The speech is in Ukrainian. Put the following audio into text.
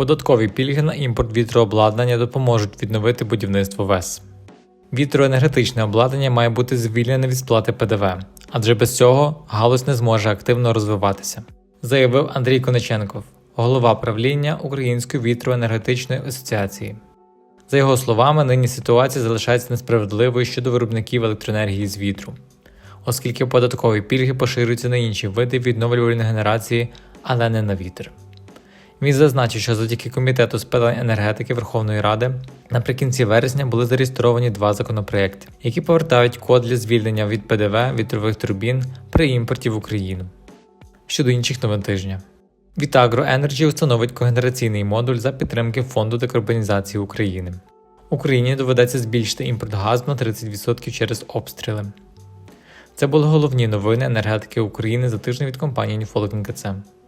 Податкові пільги на імпорт вітрообладнання допоможуть відновити будівництво ВЕС. Вітроенергетичне обладнання має бути звільнене від сплати ПДВ, адже без цього галузь не зможе активно розвиватися, заявив Андрій Конеченков, голова правління Української вітроенергетичної асоціації. За його словами, нині ситуація залишається несправедливою щодо виробників електроенергії з вітру, оскільки податкові пільги поширюються на інші види відновлювальної генерації, але не на вітер. Він зазначив, що завдяки комітету з питань енергетики Верховної Ради наприкінці вересня були зареєстровані два законопроекти, які повертають код для звільнення від ПДВ вітрових турбін при імпорті в Україну. Щодо інших новин тижня. Вітагро Energy установить когенераційний модуль за підтримки Фонду декарбонізації України. Україні доведеться збільшити імпорт газу на 30% через обстріли. Це були головні новини енергетики України за тиждень від компанії Newfolk НКЦ.